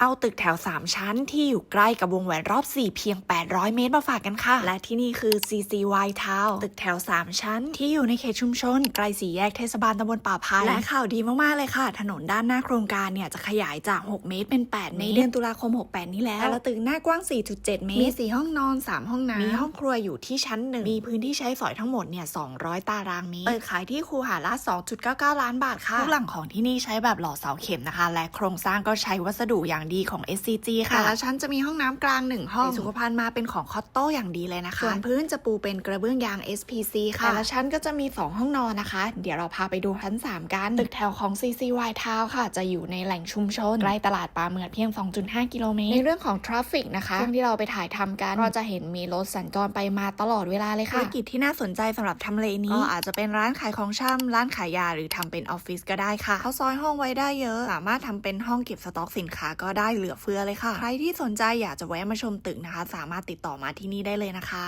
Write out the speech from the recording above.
เอาตึกแถว 3 ชั้นที่อยู่ใกล้กับวงแหวนรอบ 4 เพียง 800 เมตรมาฝากกันค่ะ และที่นี่คือ CCY Town ตึกแถว 3 ชั้น ที่อยู่ในเขตชุมชน ใกล้สี่แยกเทศบาลตำบลป่าพายและข่าวดีมาก ๆ เลยค่ะ ถนนด้านหน้าโครงการเนี่ย จะขยายจาก 6 เมตรเป็น 8 เมตรเดือนตุลาคม 68 นี้แล้วแต่ละตึกหน้ากว้าง 4.7 เมตร มี 4 ห้องนอน 3 ห้องน้ำมีห้องครัวอยู่ที่ชั้นหนึ่งมีพื้นที่ใช้สอยทั้งหมดเนี่ย 200 ตารางเมตรเปิดขายที่คูหาละ 2.99 ล้านบาทค่ะทุกหลังของที่นี่ใช้แบบหล่อเสาเข็มนะคะ และโครงสร้างก็ใช้วัสดุอย่างดีของ SCG ค่ะแต่ละชั้นจะมีห้องน้ำกลางหนึ่งห้องสุขภัณฑ์มาเป็นของคอตโต้อย่างดีเลยนะคะส่วนพื้นจะปูเป็นกระเบื้องยาง SPC ค่ะแต่ละชั้นก็จะมี 2 ห้องนอนนะคะ เดี๋ยวเราพาไปดูชั้น 3 กัน ตึกแถวของ CCY Town ค่ะ จะอยู่ในแหล่งชุมชนใกล้ตลาดปลาเมือดเพียง 2.5 กิโลเมตรในเรื่องของทราฟฟิกนะคะช่วงที่เราไปถ่ายทำกันก็จะเห็นมีรถสัญจรไปมาตลอดเวลาเลยค่ะธุรกิจที่น่าสนใจสำหรับทำเลนี้ก็อาจจะเป็นร้านขายของชำร้านขายยาหรือทำเป็นออฟฟิศก็ได้ค่ะเขาซอยห้องไว้ได้เยอะ สามารถทำเป็นห้องเก็บสต็อกสินค้าก็ได้เหลือเฟือเลยค่ะ ใครที่สนใจอยากจะแวะมาชมตึกนะคะ สามารถติดต่อมาที่นี่ได้เลยนะคะ